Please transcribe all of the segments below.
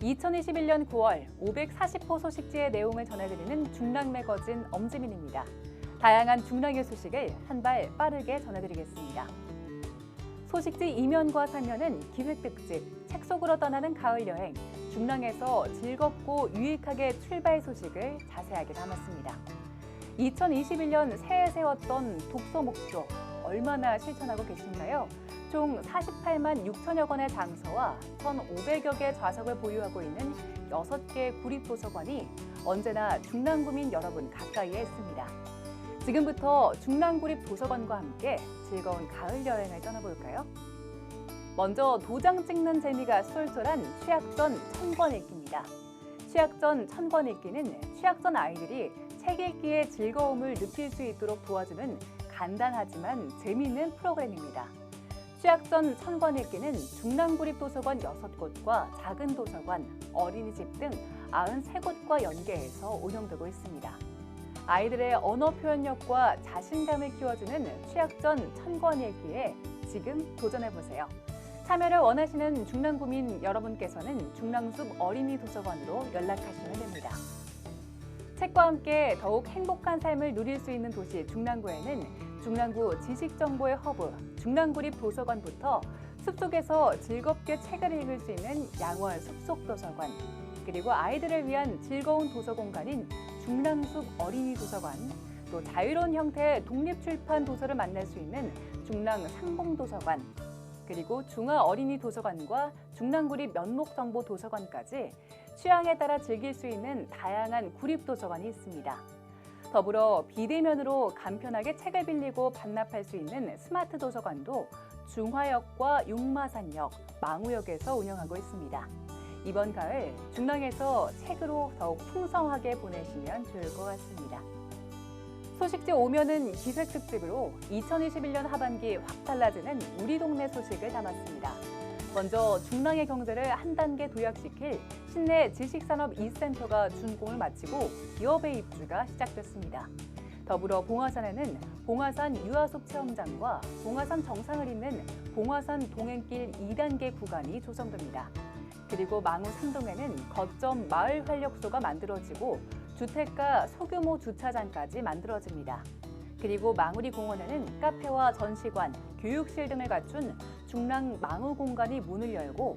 2021년 9월 540호 소식지의 내용을 전해드리는 중랑 매거진 엄지민입니다. 다양한 중랑의 소식을 한 발 빠르게 전해드리겠습니다. 소식지 이면과 사면은 기획 특집, 책 속으로 떠나는 가을 여행, 중랑에서 즐겁고 유익하게 출발 소식을 자세하게 담았습니다. 2021년 새해 세웠던 독서 목표 얼마나 실천하고 계신가요? 총 48만 6천여 건의 장서와 1,500여 개 좌석을 보유하고 있는 6개 구립도서관이 언제나 중랑구민 여러분 가까이에 있습니다. 지금부터 중랑구립 도서관과 함께 즐거운 가을 여행을 떠나볼까요? 먼저 도장 찍는 재미가 쏠쏠한 취학 전 천권 읽기입니다. 취학 전 천권 읽기는 취학 전 아이들이 책 읽기의 즐거움을 느낄 수 있도록 도와주는 간단하지만 재미있는 프로그램입니다. 취학 전 천권 읽기는 중랑구립도서관 6곳과 작은 도서관, 어린이집 등 93곳과 연계해서 운영되고 있습니다. 아이들의 언어 표현력과 자신감을 키워주는 취학 전 천권 읽기에 지금 도전해보세요. 참여를 원하시는 중랑구민 여러분께서는 중랑숲 어린이 도서관으로 연락하시면 됩니다. 책과 함께 더욱 행복한 삶을 누릴 수 있는 도시 중랑구에는 중랑구 지식정보의 허브 중랑구립 도서관부터 숲속에서 즐겁게 책을 읽을 수 있는 양월 숲속 도서관 그리고 아이들을 위한 즐거운 도서 공간인 중랑숲 어린이 도서관 또 자유로운 형태의 독립출판 도서를 만날 수 있는 중랑 상봉도서관 그리고 중화 어린이 도서관과 중랑구립 면목정보 도서관까지 취향에 따라 즐길 수 있는 다양한 구립 도서관이 있습니다. 더불어 비대면으로 간편하게 책을 빌리고 반납할 수 있는 스마트 도서관도 중화역과 육마산역, 망우역에서 운영하고 있습니다. 이번 가을 중랑에서 책으로 더욱 풍성하게 보내시면 좋을 것 같습니다. 소식지 오면은 기획 특집으로 2021년 하반기 확 달라지는 우리 동네 소식을 담았습니다. 먼저 중랑의 경제를 한 단계 도약시킬 신내 지식산업 2센터가 준공을 마치고 기업의 입주가 시작됐습니다. 더불어 봉화산에는 봉화산 유아숲 체험장과 봉화산 정상을 잇는 봉화산 동행길 2단계 구간이 조성됩니다. 그리고 망우 산동에는 거점 마을 활력소가 만들어지고 주택가 소규모 주차장까지 만들어집니다. 그리고 망우리 공원에는 카페와 전시관, 교육실 등을 갖춘 중랑 망우 공간이 문을 열고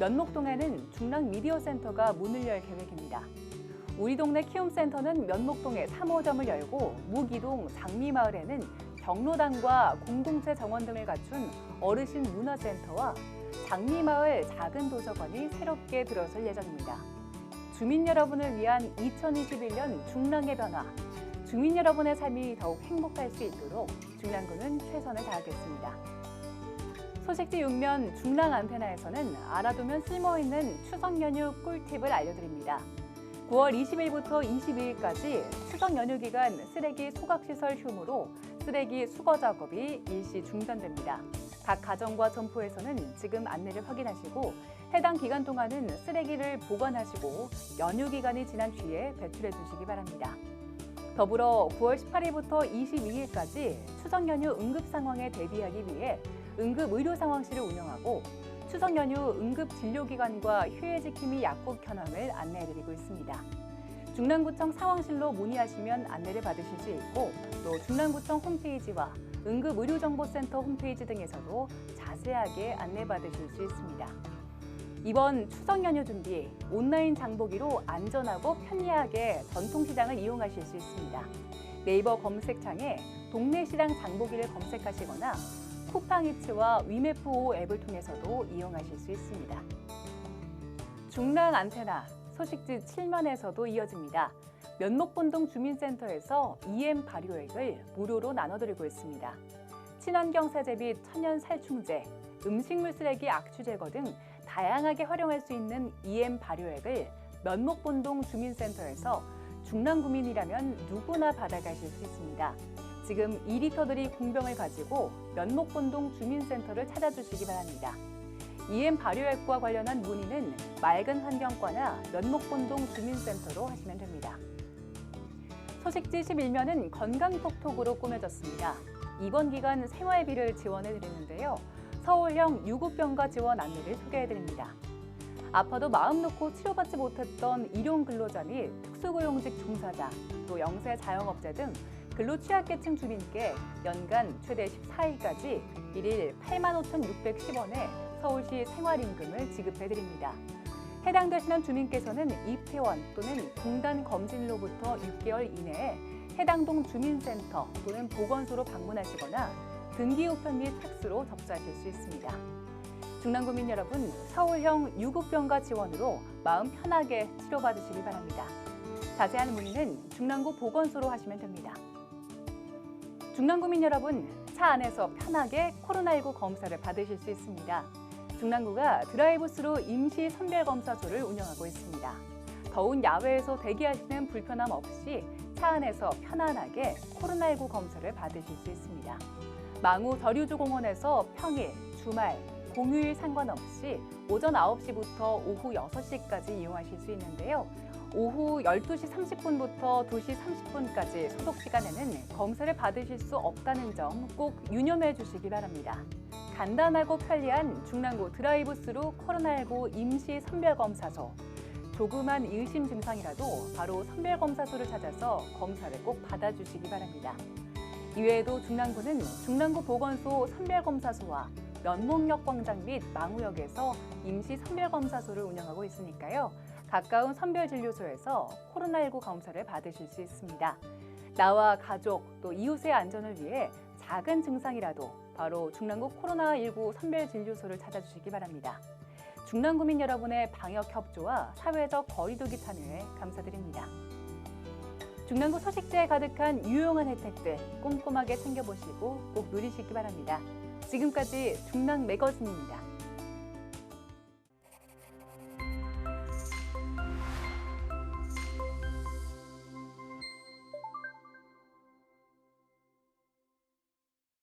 면목동에는 중랑 미디어 센터가 문을 열 계획입니다. 우리 동네 키움센터는 면목동에 3호점을 열고 무기동 장미마을에는 경로당과 공동체 정원 등을 갖춘 어르신 문화센터와 장미마을 작은 도서관이 새롭게 들어설 예정입니다. 주민 여러분을 위한 2021년 중랑의 변화, 주민 여러분의 삶이 더욱 행복할 수 있도록 중랑구는 최선을 다하겠습니다. 소식지 6면 중랑 안테나에서는 알아두면 쓸모있는 추석 연휴 꿀팁을 알려드립니다. 9월 20일부터 22일까지 추석 연휴 기간 쓰레기 소각시설 휴무로 쓰레기 수거 작업이 일시 중단됩니다. 각 가정과 점포에서는 지금 안내를 확인하시고 해당 기간 동안은 쓰레기를 보관하시고 연휴 기간이 지난 뒤에 배출해 주시기 바랍니다. 더불어 9월 18일부터 22일까지 추석 연휴 응급 상황에 대비하기 위해 응급 의료 상황실을 운영하고 추석 연휴 응급 진료기관과 휴해지킴이 약국 현황을 안내해드리고 있습니다. 중랑구청 상황실로 문의하시면 안내를 받으실 수 있고 또 중랑구청 홈페이지와 응급의료정보센터 홈페이지 등에서도 자세하게 안내받으실 수 있습니다. 이번 추석 연휴 준비 온라인 장보기로 안전하고 편리하게 전통시장을 이용하실 수 있습니다. 네이버 검색창에 동네 시장 장보기를 검색하시거나 쿠팡이츠와 위메프5 앱을 통해서도 이용하실 수 있습니다. 중랑 안테나 소식지 7면에서도 이어집니다. 면목본동 주민센터에서 EM 발효액을 무료로 나눠드리고 있습니다. 친환경 세제 및 천연 살충제, 음식물 쓰레기 악취 제거 등 다양하게 활용할 수 있는 EM 발효액을 면목본동 주민센터에서 중랑구민이라면 누구나 받아가실 수 있습니다. 지금 2리터들이 공병을 가지고 면목본동 주민센터를 찾아주시기 바랍니다. EM 발효액과 관련한 문의는 맑은 환경과나 면목본동 주민센터로 하시면 됩니다. 소식지 11면은 건강톡톡으로 꾸며졌습니다. 입원 기간 생활비를 지원해 드리는데요. 서울형 유급병가 지원 안내를 소개해 드립니다. 아파도 마음 놓고 치료받지 못했던 일용 근로자 및 특수고용직 종사자, 또 영세 자영업자 등 근로 취약계층 주민께 연간 최대 14일까지 일일 8만 5,610원의 서울시 생활임금을 지급해드립니다. 해당되시는 주민께서는 입회원 또는 동단 검진로부터 6개월 이내에 해당 동 주민센터 또는 보건소로 방문하시거나 등기 우편 및 팩스로 접수하실 수 있습니다. 중랑구민 여러분, 서울형 유급병가 지원으로 마음 편하게 치료받으시기 바랍니다. 자세한 문의는 중랑구 보건소로 하시면 됩니다. 중랑구민 여러분, 차 안에서 편하게 코로나19 검사를 받으실 수 있습니다. 중랑구가 드라이브스루 임시 선별검사소를 운영하고 있습니다. 더운 야외에서 대기하시는 불편함 없이 차 안에서 편안하게 코로나19 검사를 받으실 수 있습니다. 망우 저류주 공원에서 평일, 주말, 공휴일 상관없이 오전 9시부터 오후 6시까지 이용하실 수 있는데요. 오후 12시 30분부터 2시 30분까지 소독 시간에는 검사를 받으실 수 없다는 점 꼭 유념해 주시기 바랍니다. 간단하고 편리한 중랑구 드라이브스루 코로나19 임시 선별검사소. 조그만 의심 증상이라도 바로 선별검사소를 찾아서 검사를 꼭 받아주시기 바랍니다. 이외에도 중랑구는 중랑구 보건소 선별검사소와 면목역 광장 및 망우역에서 임시 선별검사소를 운영하고 있으니까요. 가까운 선별진료소에서 코로나19 검사를 받으실 수 있습니다. 나와 가족 또 이웃의 안전을 위해 작은 증상이라도 바로 중랑구 코로나19 선별진료소를 찾아주시기 바랍니다. 중랑구민 여러분의 방역 협조와 사회적 거리두기 참여에 감사드립니다. 중랑구 소식지에 가득한 유용한 혜택들 꼼꼼하게 챙겨보시고 꼭 누리시기 바랍니다. 지금까지 중랑 매거진입니다.